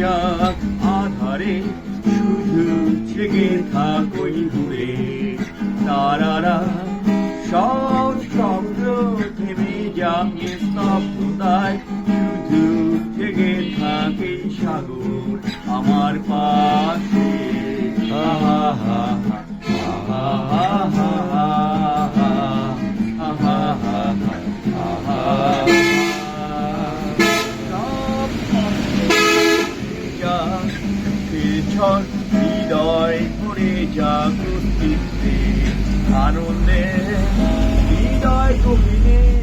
যাক, আধারে শুধু ছেগে থাকই দূরে। তারারা সব শব্দ থেমে যাক স্তব্ধতায় শুধু ছেগে থাকে সাগর আমার পাশে। হা হা হা ঝড় হৃদয় ভরে জাগতিতে আনন্দে। হৃদয় গভীরে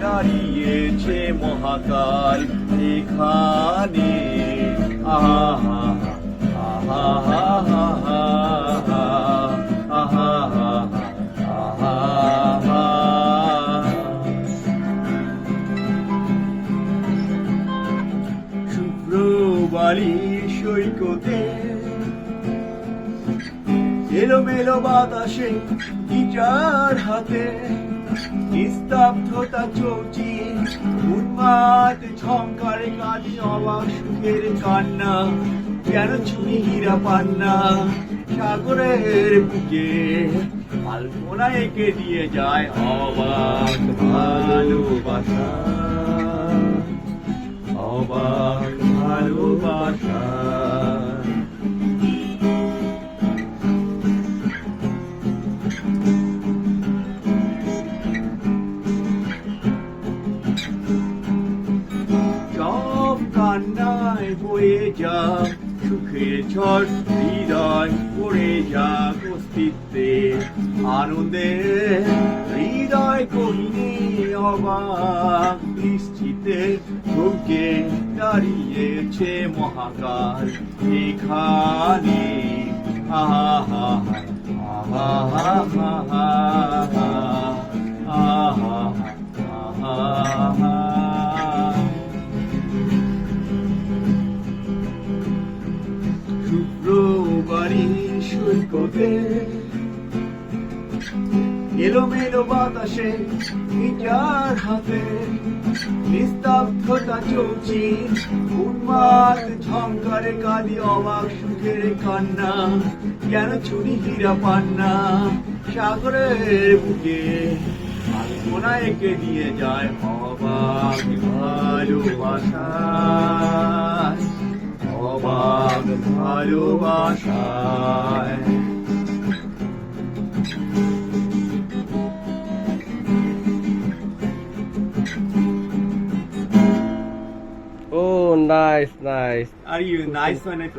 দাঁড়িয়েছে মহাকাল এখানে। আহা। বালি সৈকতে। এলোমেলো বাতাসে গিটার হাতে। নিস্তব্ধতা চৌচি, উন্মাদ ঝঙ্কারে কাজে অবাক সুখের কান্না। যেন ছুরি হীরা পান্না সাগরের বুকে। আলপনা এঁকে দিয়ে যায় অবাক ভালোবাসা। অবাক কান্নায় বয়ে যা সুখের ঝড় হৃদয় পড়ে যাক অস্তিত্বে আনন্দে হৃদয় কহিনে অবাক নিশ্চিতে ঢুকে দাঁড়িয়েছে মহাকাল এখানে আহা আহা আহা এলোমেলো বাতাসে নিস্তব্ধতা চলছি। ঝঙ্কারে কাঁদি অবাক সুখের কান্না। যেন চুরি হীরা পান্না সাগরের বুকে? আলপনা এঁকে দিয়ে যায় অবাক ভালোবাসা। ভালোবাসায় Oh, nice, nice. Are you nice one?